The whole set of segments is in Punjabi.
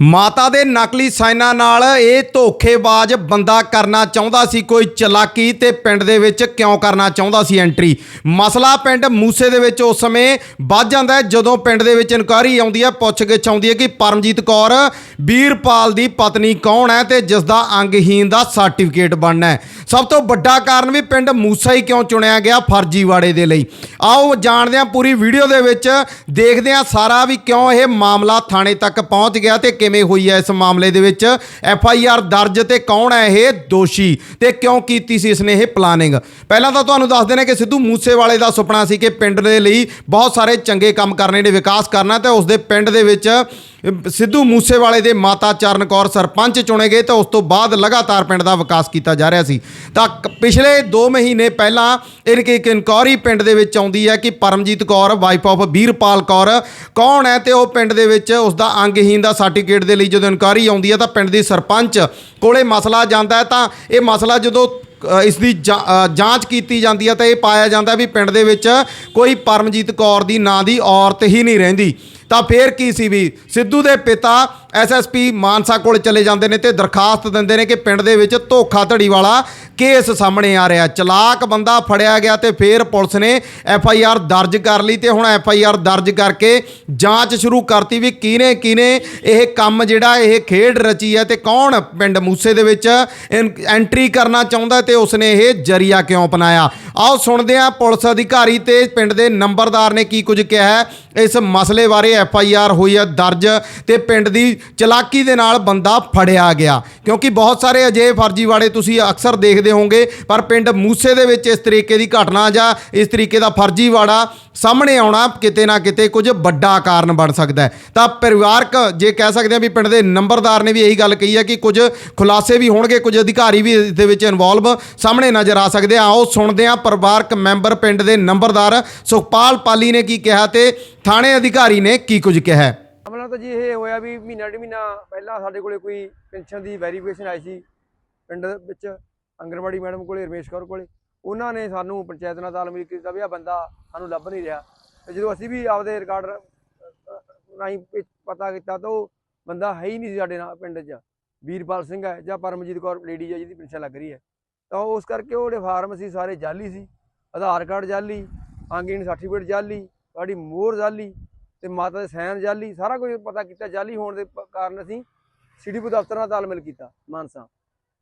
ਮਾਤਾ ਦੇ ਨਕਲੀ ਸਾਈਨਾਂ ਨਾਲ ਇਹ ਧੋਖੇਬਾਜ਼ ਬੰਦਾ ਕਰਨਾ ਚਾਹੁੰਦਾ ਸੀ, ਕੋਈ ਚਲਾਕੀ ਤੇ ਪਿੰਡ ਦੇ ਵਿੱਚ ਕਿਉਂ ਕਰਨਾ ਚਾਹੁੰਦਾ ਸੀ ਐਂਟਰੀ ਮਸਲਾ ਪਿੰਡ ਮੂਸੇ ਦੇ ਵਿੱਚ ਉਸ ਸਮੇਂ ਵੱਧ ਜਾਂਦਾ ਹੈ, ਜਦੋਂ ਪਿੰਡ ਦੇ ਵਿੱਚ ਇਨਕੁਆਇਰੀ ਆਉਂਦੀ ਹੈ, ਪੁੱਛਗਿੱਛ ਆਉਂਦੀ ਹੈ ਕਿ ਪਰਮਜੀਤ ਕੌਰ ਵੀਰਪਾਲ ਦੀ ਪਤਨੀ ਕੌਣ ਹੈ ਤੇ ਜਿਸ ਦਾ ਅੰਗਹੀਨ ਦਾ ਸਰਟੀਫਿਕੇਟ ਬਣਨਾ ਹੈ। ਸਭ ਤੋਂ ਵੱਡਾ ਕਾਰਨ ਵੀ ਪਿੰਡ ਮੂਸਾ ਹੀ ਕਿਉਂ ਚੁਣਿਆ ਗਿਆ ਫਰਜ਼ੀਵਾੜੇ ਦੇ ਲਈ। ਆਓ ਜਾਣਦੇ ਹਾਂ ਪੂਰੀ ਵੀਡੀਓ ਦੇ ਵਿੱਚ, ਦੇਖਦੇ ਹਾਂ ਸਾਰਾ ਵੀ ਕਿਉਂ ਇਹ ਮਾਮਲਾ ਥਾਣੇ ਤੱਕ ਪਹੁੰਚ ਗਿਆ ਤੇ ਕਿਵੇਂ ਹੋਈ ਹੈ ਇਸ ਮਾਮਲੇ ਦੇ ਵਿੱਚ? ਐਫ ਆਈ ਆਰ ਦਰਜ ਤੇ ਕੌਣ ਹੈ ਇਹ? ਦੋਸ਼ੀ। ਤੇ ਕਿਉਂ ਕੀਤੀ ਸੀ ਇਸਨੇ ਇਹ ਪਲਾਨਿੰਗ ਪਹਿਲਾਂ ਤਾਂ ਤੁਹਾਨੂੰ ਦੱਸਦੇ ਨੇ ਕਿ ਸਿੱਧੂ ਮੂਸੇਵਾਲੇ ਦਾ ਸੁਪਨਾ ਸੀ ਕਿ ਪਿੰਡ ਦੇ ਲਈ ਬਹੁਤ ਸਾਰੇ ਚੰਗੇ ਕੰਮ ਕਰਨੇ ਨੇ, ਵਿਕਾਸ ਕਰਨਾ ਤੇ ਉਸਦੇ ਪਿੰਡ ਦੇ ਵਿੱਚ ਸਿੱਧੂ ਮੂਸੇਵਾਲੇ ਦੇ ਮਾਤਾ ਚਰਨ ਕੌਰ ਸਰਪੰਚ ਚੁਣੇ ਗਏ ਤਾਂ ਉਸ ਤੋਂ ਬਾਅਦ ਲਗਾਤਾਰ ਪਿੰਡ ਦਾ ਵਿਕਾਸ ਕੀਤਾ ਜਾ ਰਿਹਾ ਸੀ। ਤਾਂ ਪਿਛਲੇ 2 ਮਹੀਨੇ ਪਹਿਲਾਂ ਇਨਕੀ ਇੱਕ ਇਨਕੁਆਰੀ ਪਿੰਡ ਦੇ ਵਿੱਚ ਆਉਂਦੀ ਹੈ ਕਿ ਪਰਮਜੀਤ ਕੌਰ ਵਾਈਫ ਆਫ ਵੀਰਪਾਲ ਕੌਰ ਕੌਣ ਹੈ ਤੇ ਉਹ ਪਿੰਡ ਦੇ ਵਿੱਚ ਉਸ ਦਾ ਅੰਗਹੀਨ ਦਾ ਸਰਟੀਫਿਕੇਟ ਦੇ ਲਈ ਜਦੋਂ ਇਨਕੁਆਰੀ ਆਉਂਦੀ ਹੈ ਤਾਂ ਪਿੰਡ ਦੀ ਸਰਪੰਚ ਕੋਲੇ ਮਸਲਾ ਜਾਂਦਾ ਹੈ ਤਾਂ ਇਹ ਮਸਲਾ ਜਦੋਂ ਇਸ ਦੀ ਜਾਂਚ ਕੀਤੀ ਜਾਂਦੀ ਹੈ ਤਾਂ ਇਹ ਪਾਇਆ ਜਾਂਦਾ ਵੀ ਪਿੰਡ ਦੇ ਵਿੱਚ ਕੋਈ ਪਰਮਜੀਤ ਕੌਰ ਦੀ ਨਾਂ ਦੀ ਔਰਤ ਹੀ ਨਹੀਂ ਰਹਿੰਦੀ। ਤਾਂ ਫੇਰ ਕੀ ਸੀ ਵੀ ਸਿੱਧੂ ਦੇ ਪਿਤਾ ਐਸਐਸਪੀ ਮਾਨਸਾ ਕੋਲ ਚਲੇ ਜਾਂਦੇ ਨੇ ਤੇ ਦਰਖਾਸਤ ਦਿੰਦੇ ਨੇ ਕਿ ਪਿੰਡ ਦੇ ਵਿੱਚ ਧੋਖਾਧੜੀ ਵਾਲਾ ਕੇਸ ਸਾਹਮਣੇ ਆ ਰਿਹਾ। ਚਲਾਕ ਬੰਦਾ ਫੜਿਆ ਗਿਆ ਤੇ ਫੇਰ ਪੁਲਿਸ ਨੇ ਐਫਆਈਆਰ ਦਰਜ ਕਰ ਲਈ ਤੇ ਹੁਣ ਐਫਆਈਆਰ ਦਰਜ ਕਰਕੇ ਜਾਂਚ ਸ਼ੁਰੂ ਕਰਤੀ ਵੀ ਕਿਹਨੇ ਕਿਹਨੇ ਇਹ ਕੰਮ ਜਿਹੜਾ ਇਹ ਖੇਡ ਰਚੀ ਹੈ ਤੇ ਕੌਣ ਪਿੰਡ ਮੂਸੇ ਦੇ ਵਿੱਚ ਐਂਟਰੀ ਕਰਨਾ ਚਾਹੁੰਦਾ ਤੇ ਉਸਨੇ ਇਹ ਜਰੀਆ ਕਿਉਂ ਅਪਣਾਇਆ? ਆਓ ਸੁਣਦੇ ਹਾਂ ਪੁਲਿਸ ਅਧਿਕਾਰੀ ਤੇ ਪਿੰਡ ਦੇ ਨੰਬਰਦਾਰ ਨੇ ਕੀ ਕੁਝ ਕਿਹਾ ਹੈ। ਇਸ ਮਸਲੇ ਬਾਰੇ ਐਫ ਆਈ ਆਰ ਹੋਈ ਹੈ ਦਰਜ ਤੇ ਪਿੰਡ ਦੀ ਚਲਾਕੀ ਦੇ ਨਾਲ ਬੰਦਾ ਫੜਿਆ ਗਿਆ। ਕਿਉਂਕਿ ਬਹੁਤ ਸਾਰੇ ਅਜਿਹੇ ਫਰਜ਼ੀਵਾੜੇ ਤੁਸੀਂ ਅਕਸਰ ਦੇਖਦੇ ਹੋਵੋਗੇ, ਪਰ ਪਿੰਡ ਮੂਸੇ ਦੇ ਵਿੱਚ ਇਸ ਤਰੀਕੇ ਦੀ ਘਟਨਾ ਜਾਂ ਇਸ ਤਰੀਕੇ ਦਾ ਫਰਜ਼ੀਵਾੜਾ ਸਾਹਮਣੇ ਆਉਣਾ ਕਿਤੇ ਨਾ ਕਿਤੇ ਕੁਝ ਵੱਡਾ ਕਾਰਨ ਬਣ ਸਕਦਾ ਹੈ। ਤਾਂ ਪਰਿਵਾਰਕ ਜੇ ਕਹਿ ਸਕਦੇ ਆ ਵੀ ਪਿੰਡ ਦੇ ਨੰਬਰਦਾਰ ਨੇ ਵੀ ਇਹੀ ਗੱਲ ਕਹੀ ਹੈ ਕਿ ਕੁਝ ਖੁਲਾਸੇ ਵੀ ਹੋਣਗੇ, ਕੁਝ ਅਧਿਕਾਰੀ ਵੀ ਇਸ ਦੇ ਵਿੱਚ ਇਨਵੋਲਵ ਸਾਹਮਣੇ ਨਜ਼ਰ ਆ ਸਕਦੇ ਆ। ਆਓ ਸੁਣਦੇ ਆ ਪਰਿਵਾਰਕ ਮੈਂਬਰ ਪਿੰਡ ਦੇ ਨੰਬਰਦਾਰ ਸੁਖਪਾਲ ਪਾਲੀ ਨੇ ਕੀ ਕਿਹਾ ਤੇ ਥਾਣੇ ਅਧਿਕਾਰੀ ਨੇ ਕੀ ਕੁਝ ਕਿਹਾ ਹੈ। ਤਾਂ ਜੀ ਇਹ ਹੋਇਆ ਵੀ ਮਹੀਨਾ ਡੇਢ ਮਹੀਨਾ ਪਹਿਲਾਂ ਸਾਡੇ ਕੋਲੇ ਕੋਈ ਪੈਨਸ਼ਨ ਦੀ ਵੈਰੀਫਿਕੇਸ਼ਨ ਆਈ ਸੀ ਪਿੰਡ ਵਿੱਚ, ਅੰਗਨਵਾੜੀ ਮੈਡਮ ਕੋਲੇ, ਰਮੇਸ਼ ਕੌਰ ਕੋਲੇ। ਉਹਨਾਂ ਨੇ ਸਾਨੂੰ ਪੰਚਾਇਤ ਨਾਲ ਤਾਲਮੇਲ ਕੀਤਾ ਵੀ ਆ ਬੰਦਾ ਸਾਨੂੰ ਲੱਭ ਨਹੀਂ ਰਿਹਾ। ਤੇ ਜਦੋਂ ਅਸੀਂ ਵੀ ਆਪਦੇ ਰਿਕਾਰਡ ਰਾਹੀਂ ਪਤਾ ਕੀਤਾ ਤਾਂ ਉਹ ਬੰਦਾ ਹੈ ਹੀ ਨਹੀਂ ਸੀ ਸਾਡੇ ਨਾਲ ਪਿੰਡ 'ਚ। ਵੀਰਪਾਲ ਸਿੰਘ ਹੈ ਜਾਂ ਪਰਮਜੀਤ ਕੌਰ ਲੇਡੀ ਹੈ ਜਿਹਦੀ ਪੈਨਸ਼ਨ ਲੱਗ ਰਹੀ ਹੈ। ਤਾਂ ਉਸ ਕਰਕੇ ਉਹਦੇ ਫਾਰਮ ਸੀ, ਸਾਰੇ ਜਾਲੀ ਸੀ। ਆਧਾਰ ਕਾਰਡ ਜਾਲੀ ਆਂਗੀਨ ਸਰਟੀਫਿਕੇਟ ਜਾਲੀ, ਸਾਡੀ ਮੋਹਰ ਜਾਲੀ। ਤੇ ਮਾਤਾ ਦੇ ਸੈਨ ਜਾਲੀ, ਸਾਰਾ ਕੁਝ ਪਤਾ ਕੀਤਾ, ਜਾਲੀ ਹੋਣ ਦੇ ਕਾਰਨ ਅਸੀਂ ਸੀਡੀਪੀ ਦਫ਼ਤਰ ਨਾਲ ਤਾਲਮੇਲ ਕੀਤਾ, ਮਾਨਸਾ।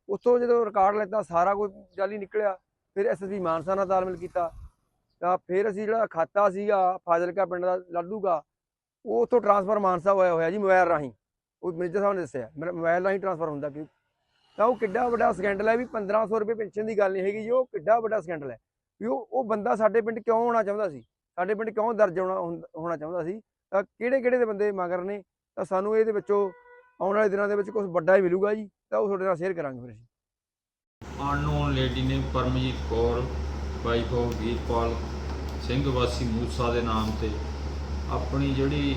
ਉੱਥੋਂ ਜਦੋਂ ਰਿਕਾਰਡ ਲੈਤਾ, ਸਾਰਾ ਕੁਝ ਜਾਲੀ ਨਿਕਲਿਆ, ਫਿਰ ਐਸਐਸਪੀ ਮਾਨਸਾ ਨਾਲ ਤਾਲਮੇਲ ਕੀਤਾ। ਤਾਂ ਫਿਰ ਅਸੀਂ ਜਿਹੜਾ ਖਾਤਾ ਸੀਗਾ, ਫਾਜ਼ਿਲਕਾ ਪਿੰਡ ਦਾ, ਲੱਡੂਗਾ, ਉਹ ਉੱਥੋਂ ਟ੍ਰਾਂਸਫਰ ਮਾਨਸਾ ਹੋਇਆ ਹੋਇਆ ਜੀ, ਮੋਬਾਈਲ ਰਾਹੀਂ। ਉਹ ਮੈਨੇਜਰ ਸਾਹਿਬ ਨੇ ਦੱਸਿਆ ਮੇਰਾ ਮੋਬਾਈਲ ਰਾਹੀਂ ਟ੍ਰਾਂਸਫਰ ਹੁੰਦਾ ਕਿ ਤਾਂ ਉਹ ਕਿੱਡਾ ਵੱਡਾ ਸਕੈਂਡਲ ਹੈ ਵੀ 1500 ਰੁਪਏ ਪੈਨਸ਼ਨ ਦੀ ਗੱਲ ਨਹੀਂ ਹੈਗੀ ਜੀ, ਉਹ ਕਿੱਡਾ ਵੱਡਾ ਸਕੈਂਡਲ ਹੈ। ਵੀ ਉਹ ਉਹ ਬੰਦਾ ਸਾਡੇ ਪਿੰਡ ਕਿਉਂ ਆਉਣਾ ਚਾਹੁੰਦਾ ਸੀ? ਸਾਡੇ ਪਿੰਡ ਕਿਉਂ ਦਰਜ ਹੋਣਾ ਹੋਣਾ ਚਾਹੁੰਦਾ ਸੀ? ਤਾਂ ਕਿਹੜੇ ਕਿਹੜੇ ਦੇ ਬੰਦੇ ਮਗਰ ਨੇ? ਤਾਂ ਸਾਨੂੰ ਇਹਦੇ ਵਿੱਚੋਂ ਆਉਣ ਵਾਲੇ ਦਿਨਾਂ ਦੇ ਵਿੱਚ ਕੁਝ ਵੱਡਾ ਹੀ ਮਿਲੂਗਾ ਜੀ, ਤਾਂ ਉਹ ਤੁਹਾਡੇ ਨਾਲ ਸ਼ੇਅਰ ਕਰਾਂਗੇ ਫਿਰ ਅਸੀਂ। ਅਨਨੋਨ ਲੇਡੀ ਨੇ ਪਰਮਜੀਤ ਕੌਰ, ਵਾਈਫ ਆਫ ਵੀਰਪਾਲ ਸਿੰਘ ਵਾਸੀ ਮੂਸਾ ਦੇ ਨਾਮ ਤੇ ਆਪਣੀ ਜਿਹੜੀ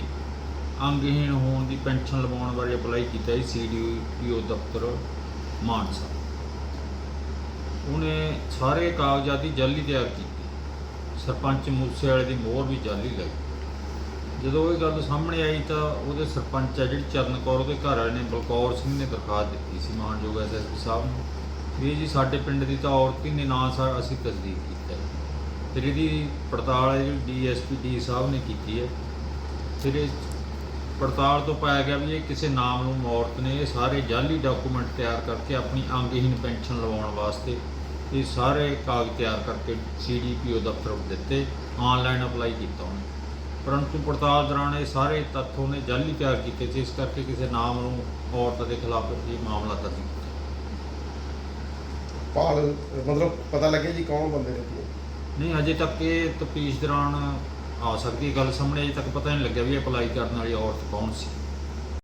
ਅੰਗਹੀਣ ਹੋਣ ਦੀ ਪੈਨਸ਼ਨ ਲਵਾਉਣ ਬਾਰੇ ਅਪਲਾਈ ਕੀਤਾ ਸੀ ਸੀਡੀਪੀਓ ਦਫ਼ਤਰ ਮਾਨਸਾ। ਉਹਨੇ ਸਾਰੇ ਕਾਗਜ਼ਾਂ ਦੀ ਜਾਲੀ ਤਿਆਰ ਕੀਤੀ। ਸਰਪੰਚ ਮੂਸੇ ਵਾਲੇ ਦੀ ਮੋਹਰ ਵੀ ਜਾਲੀ ਲਾਈ। ਜਦੋਂ ਇਹ ਗੱਲ ਸਾਹਮਣੇ ਆਈ ਤਾਂ ਉਹਦੇ ਸਰਪੰਚ ਆ ਜਿਹੜੀ ਚਰਨ ਕੌਰ, ਉਹਦੇ ਘਰ ਵਾਲੇ ਨੇ ਬਲਕੌਰ ਸਿੰਘ ਨੇ ਦਰਖਾਸਤ ਦਿੱਤੀ ਸੀ ਮਾਨਯੋਗ ਐਸਐਸਪੀ ਸਾਹਿਬ ਨੂੰ ਵੀ ਜੀ ਸਾਡੇ ਪਿੰਡ ਦੀ ਤਾਂ ਔਰਤ ਹੀ ਨੇ, ਨਾਂ ਸਾ ਅਸੀਂ ਤਸਦੀਕ ਕੀਤਾ ਹੈ। ਫਿਰ ਇਹਦੀ ਪੜਤਾਲ ਹੈ ਜਿਹੜੀ ਡੀਐਸਪੀ ਡੀ ਸਾਹਿਬ ਨੇ ਕੀਤੀ ਹੈ। ਫਿਰ ਇਹ ਪੜਤਾਲ ਤੋਂ ਪਾਇਆ ਗਿਆ ਵੀ ਇਹ ਕਿਸੇ ਨਾਮ ਨੂੰ ਔਰਤ ਨੇ, ਇਹ ਸਾਰੇ ਜਾਲੀ ਡਾਕੂਮੈਂਟ ਤਿਆਰ ਕਰਕੇ ਆਪਣੀ ਅੰਗਹੀਨ ਪੈਨਸ਼ਨ ਲਵਾਉਣ ਵਾਸਤੇ ਇਹ ਸਾਰੇ ਕਾਗਜ਼ ਤਿਆਰ ਕਰਕੇ ਸੀਡੀਪੀਓ ਦਫ਼ਤਰ ਦਿੱਤੇ ਆਨਲਾਈਨ ਅਪਲਾਈ ਕੀਤਾ ਉਹਨੇ। ਪਰੰਤੂ ਪੜਤਾਲ ਦੌਰਾਨ ਇਹ ਸਾਰੇ ਤੱਥ ਉਹਨੇ ਜਾਲੀ ਤਿਆਰ ਕੀਤੇ ਸੀ ਇਸ ਕਰਕੇ ਕਿਸੇ ਨਾਮ ਨੂੰ ਔਰਤ ਦੇ ਖਿਲਾਫ ਇਹ ਮਾਮਲਾ ਦਰਜ ਕੀਤਾ। ਪਾਲ ਮਤਲਬ ਪਤਾ ਲੱਗੇ ਜੀ ਕੌਣ ਬੰਦੇ ਨੇ ਕੀ ਨਹੀਂ ਅਜੇ ਤੱਕ ਇਹ ਤਫਤੀਸ਼ ਦੌਰਾਨ ਆ ਸਕਦੀ ਹੈ ਗੱਲ ਸਾਹਮਣੇ ਅਜੇ ਤੱਕ ਪਤਾ ਨਹੀਂ ਲੱਗਿਆ ਵੀ ਅਪਲਾਈ ਕਰਨ ਵਾਲੀ ਔਰਤ ਕੌਣ ਸੀ।